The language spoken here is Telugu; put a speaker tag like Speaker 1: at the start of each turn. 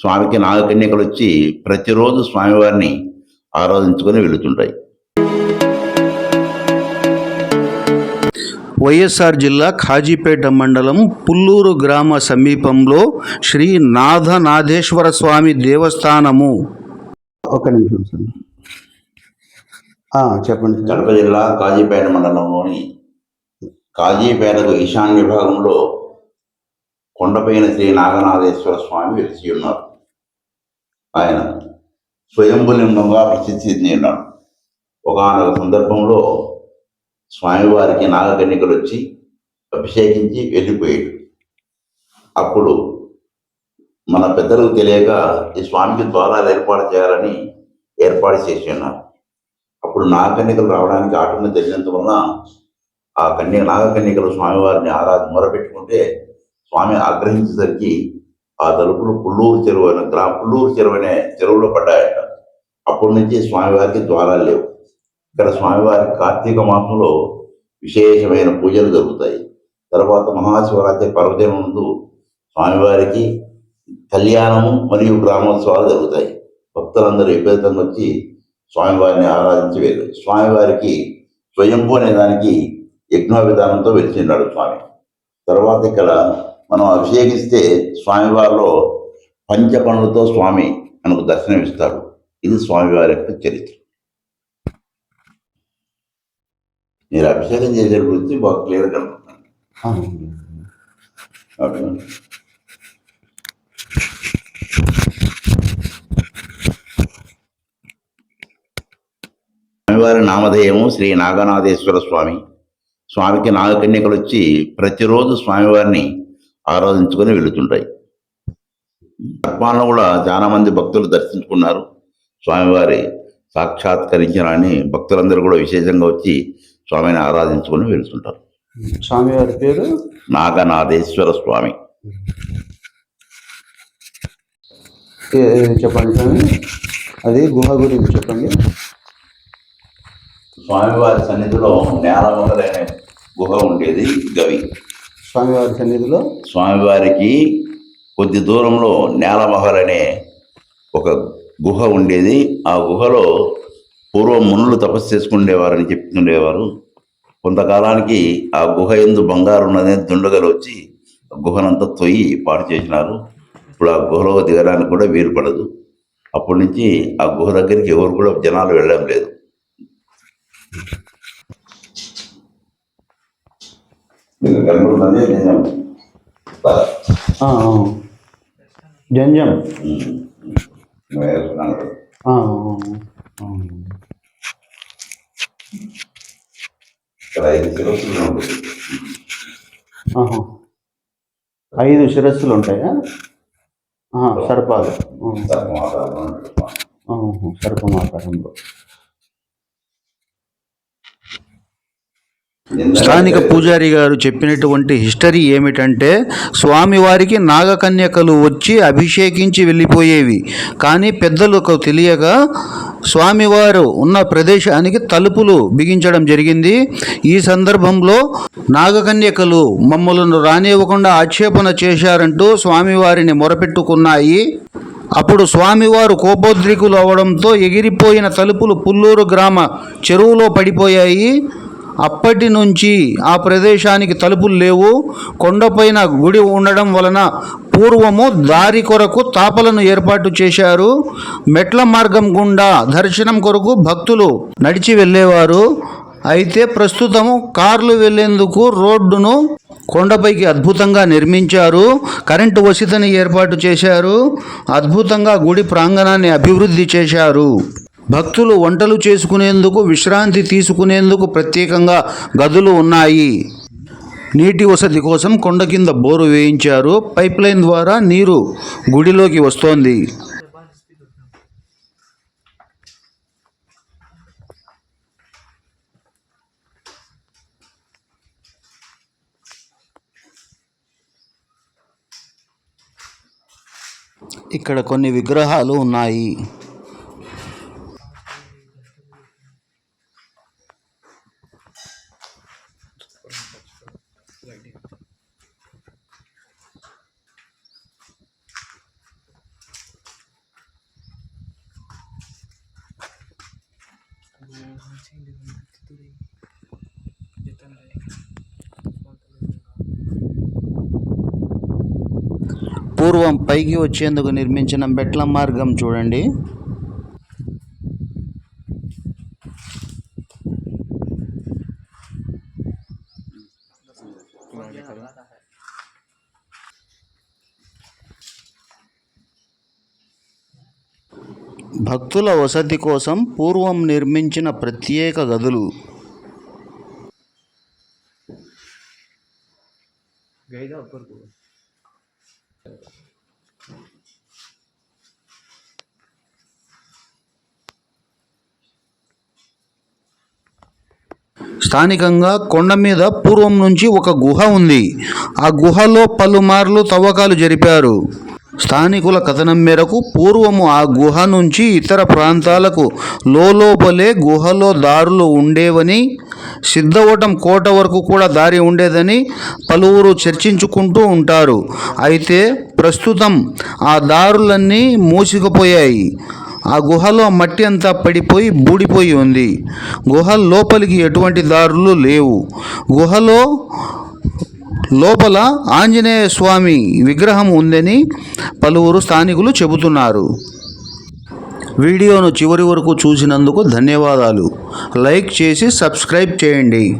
Speaker 1: స్వామికి నాగకన్యకలు వచ్చి ప్రతిరోజు స్వామివారిని ఆరాధించుకొని వెళుతుంటాయి.
Speaker 2: వైఎస్ఆర్ జిల్లా ఖాజీపేట మండలం పుల్లూరు గ్రామ సమీపంలో శ్రీ నాథనాథేశ్వర స్వామి దేవస్థానము. ఒక నిమిషం సార్. ఆ, చెప్పండి
Speaker 1: కడప జిల్లా కాజీపేట మండలంలోని కాజీపేటకు ఈశాన్య భాగంలో కొండపైన శ్రీ నాగనాథేశ్వర స్వామి వెలిసి ఉన్నారు. ఆయన స్వయంభులింగంగా ప్రసిద్ధి చెందినాడు ఒకనొక సందర్భంలో స్వామివారికి నాగకన్యకలు వచ్చి అభిషేకించి వెళ్ళిపోయాడు. అప్పుడు మన పెద్దలకు తెలియక ఈ స్వామికి ద్వారాలు ఏర్పాటు చేయాలని ఏర్పాటు చేసి ఉన్నారు. అప్పుడు నాగకన్యకలు రావడానికి ఆటను తెలిసినంత వలన ఆ కన్య నాగకన్యకలు స్వామివారిని ఆరాధన మొరపెట్టుకుంటే స్వామి ఆగ్రహించేసరికి ఆ తలుపులు పుల్లూరు చెరువు అనే గ్రా పుల్లూరు చెరువు అనే చెరువులో పడ్డాయట. అప్పటి నుంచి స్వామివారికి ద్వారాలు లేవు. ఇక్కడ స్వామివారి కార్తీక మాసంలో విశేషమైన పూజలు జరుగుతాయి. తర్వాత మహాశివరాత్రి పర్వదినం ముందు స్వామివారికి కళ్యాణము మరియు గ్రామోత్సవాలు జరుగుతాయి. భక్తులందరూ విపరీతంగా వచ్చి స్వామివారిని ఆరాధించి వెళ్ళారు స్వామివారికి స్వయంభూ అనే దానికి యజ్ఞ విధానంతో వెలిచిన్నాడు స్వామి. తర్వాత ఇక్కడ మనం అభిషేకిస్తే స్వామివారిలో పంచపనులతో స్వామి మనకు దర్శనమిస్తాడు ఇది స్వామివారి యొక్క చరిత్ర. మీరు అభిషేకం చేసే గురించి బాగా క్లియర్గా అనుకుంటున్నాను ఓకే స్వామివారి నామధేయము శ్రీ నాగనాథేశ్వర స్వామి. స్వామికి నాగకన్యకలు వచ్చి ప్రతిరోజు స్వామివారిని ఆరాధించుకొని వెళుతుంటాయి. జపాన్లో కూడా చాలా మంది భక్తులు దర్శించుకున్నారు. స్వామివారి సాక్షాత్కరించారని భక్తులందరూ కూడా విశేషంగా వచ్చి స్వామిని ఆరాధించుకొని వెళ్తుంటారు.
Speaker 2: స్వామివారి పేరు?
Speaker 1: నాగనాథేశ్వర స్వామి.
Speaker 2: చెప్పండి స్వామి. అది గుహ గురించి చెప్పండి.
Speaker 1: స్వామివారి సన్నిధిలో నేలమొదలైన గుహ ఉండేది గవి.
Speaker 2: స్వామివారి సన్నిధిలో
Speaker 1: స్వామివారికి కొద్ది దూరంలో నేలమహల్ అనే ఒక గుహ ఉండేది. ఆ గుహలో పూర్వం మునులు తపస్సు చేసుకునేవారని చెప్తుండేవారు. కొంతకాలానికి ఆ గుహ ఎందు బంగారు ఉన్నది దుండగలు వచ్చి ఆ గుహనంతా తొయ్యి పాడు చేసినారు. ఇప్పుడు ఆ గుహలో దిగడానికి కూడా వీలు పడదు. అప్పటి నుంచి ఆ గుహ దగ్గరికి ఎవరు కూడా జనాలు వెళ్ళడం లేదు. కనబడుతుంది.
Speaker 2: జంజం.
Speaker 1: ఇక్కడ ఐదు శిరస్సులు.
Speaker 2: ఐదు శిరస్సులు ఉంటాయా? సర్పాలు. సర్పమాకారంలో స్థానిక పూజారి గారు చెప్పినటువంటి హిస్టరీ ఏమిటంటే స్వామివారికి నాగకన్యకలు వచ్చి అభిషేకించి వెళ్ళిపోయేవి. కానీ పెద్దలకు తెలియక స్వామివారు ఉన్న ప్రదేశానికి తలుపులు బిగించడం జరిగింది. ఈ సందర్భంలో నాగకన్యకలు మమ్మలను రానివ్వకుండా ఆక్షేపణ చేశారంటూ స్వామివారిని మొరపెట్టుకున్నాయి. అప్పుడు స్వామివారు కోపోద్రికులు అవడంతో ఎగిరిపోయిన తలుపులు పుల్లూరు గ్రామ చెరువులో పడిపోయాయి. అప్పటి నుంచి ఆ ప్రదేశానికి తలుపులు లేవు. కొండపైన గుడి ఉండడం వలన పూర్వము దారి కొరకు తాపలను ఏర్పాటు చేశారు. మెట్ల మార్గం గుండా దర్శనం కొరకు భక్తులు నడిచి వెళ్ళేవారు. అయితే ప్రస్తుతము కార్లు వెళ్ళేందుకు రోడ్డును కొండపైకి అద్భుతంగా నిర్మించారు. కరెంటు వసతిని ఏర్పాటు చేశారు. అద్భుతంగా గుడి ప్రాంగణాన్ని అభివృద్ధి చేశారు. భక్తులు వంటలు చేసుకునేందుకు విశ్రాంతి తీసుకునేందుకు ప్రత్యేకంగా గదులు ఉన్నాయి. నీటి వసతి కోసం కొండ కింద బోరు వేయించారు. పైప్ లైన్ ద్వారా నీరు గుడిలోకి వస్తోంది. ఇక్కడ కొన్ని విగ్రహాలు ఉన్నాయి. పూర్వం పైకి వచ్చేందుకు నిర్మించిన మెట్ల మార్గం చూడండి. భక్తుల వసతి కోసం పూర్వం నిర్మించిన ప్రత్యేక గదులు. స్థానికంగా కొండ మీద పూర్వం నుంచి ఒక గుహ ఉంది. ఆ గుహలో పలుమార్లు తవ్వకాలు జరిపారు. స్థానికుల కథనం మేరకు పూర్వము ఆ గుహ నుంచి ఇతర ప్రాంతాలకు లోపలే గుహలో దారులు ఉండేవని సిద్ధవటం కోట వరకు కూడా దారి ఉండేదని పలువురు చర్చించుకుంటూ ఉంటారు. అయితే ప్రస్తుతం ఆ దారులన్నీ మూసుకుపోయాయి. ఆ గుహలో మట్టి అంతా పడిపోయి బూడిపోయి ఉంది. గుహ లోపలికి ఎటువంటి దారులు లేవు. గుహలో లోపల ఆంజనేయ స్వామి విగ్రహం ఉందని పలువురు స్థానికులు చెబుతున్నారు. వీడియోను చివరి వరకు చూసినందుకు ధన్యవాదాలు. లైక్ చేసి సబ్స్క్రైబ్ చేయండి.